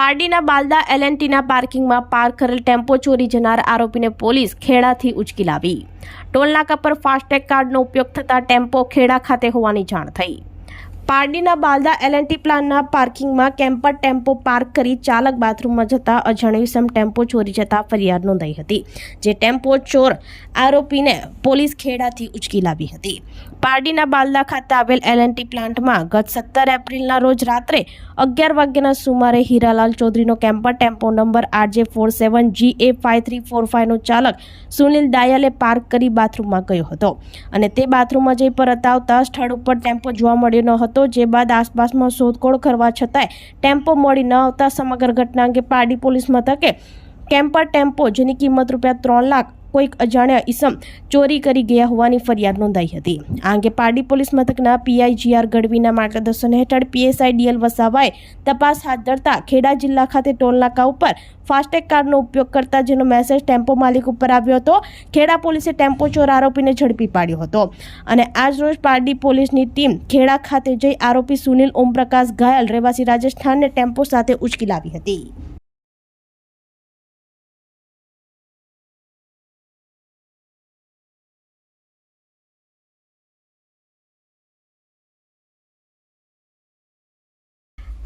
પારડીના બાલદા એલએનટીના પાર્કિંગમાં પાર્ક કરેલ ટેમ્પો ચોરી જનાર આરોપીને પોલીસ ખેડાથી ઉચકી લાવી. ટોલનાકા પર ફાસ્ટેગ કાર્ડનો ઉપયોગ થતા ટેમ્પો ખેડા ખાતે હોવાની જાણ થઈ. પારડીના બાલદા એલએનટી પ્લાનના પાર્કિંગમાં કેમ્પર ટેમ્પો પાર્ક કરી ચાલક બાથરૂમમાં જતા અજાણ્યો ટેમ્પો ચોરી જતા ફરિયાદ નોંધાઈ હતી, જે ટેમ્પો ચોર આરોપીને પોલીસ ખેડાથી ઉચકી લાવી હતી. પારડીના બાલદા ખાતે આવેલ એલએનટી પ્લાન્ટમાં ગત સત્તર એપ્રિલના રોજ રાત્રે અગિયાર વાગ્યાના સુમારે Hiralal ચૌધરીનો camper tempo number RJ four seven G A five three four ફાઇવનો ચાલક સુનિલ દાયલે પાર્ક કરી બાથરૂમમાં ગયો હતો અને તે બાથરૂમમાં જઈ પરત આવતા સ્થળ ઉપર ટેમ્પો જોવા મળ્યો ન હતો, જે બાદ આસપાસમાં શોધખોળ કરવા છતાંય ટેમ્પો મળી ન આવતા સમગ્ર ઘટના અંગે પારડી પોલીસ મથકે કેમ્પર ટેમ્પો, જેની કિંમત રૂપિયા ત્રણ લાખ કોઈક અજાણ્યા ઈસમ ચોરી કરી ગયા હોવાની ફરિયાદ નોંધાઈ હતી. આ અંગે પારડી પોલીસ મથકના પીઆઈ જીઆર ગઢવીના માર્ગદર્શન હેઠળ પીએસઆઈ ડીએલ વસાવાએ તપાસ હાથ ધરતા ખેડા જિલ્લા ખાતે ટોલનાકા ઉપર ફાસ્ટેગ કાર્ડનો ઉપયોગ કરતા જેનો મેસેજ ટેમ્પો માલિક ઉપર આવ્યો હતો, ખેડા પોલીસે ટેમ્પો ચોર આરોપીને ઝડપી પાડ્યો હતો. અને આજ રોજ પારડી પોલીસની ટીમ ખેડા ખાતે જઈ આરોપી સુનિલ ઓમપ્રકાશ ઘાયલ રહેવાસી રાજસ્થાનને ટેમ્પો સાથે ઉચકી લાવી હતી.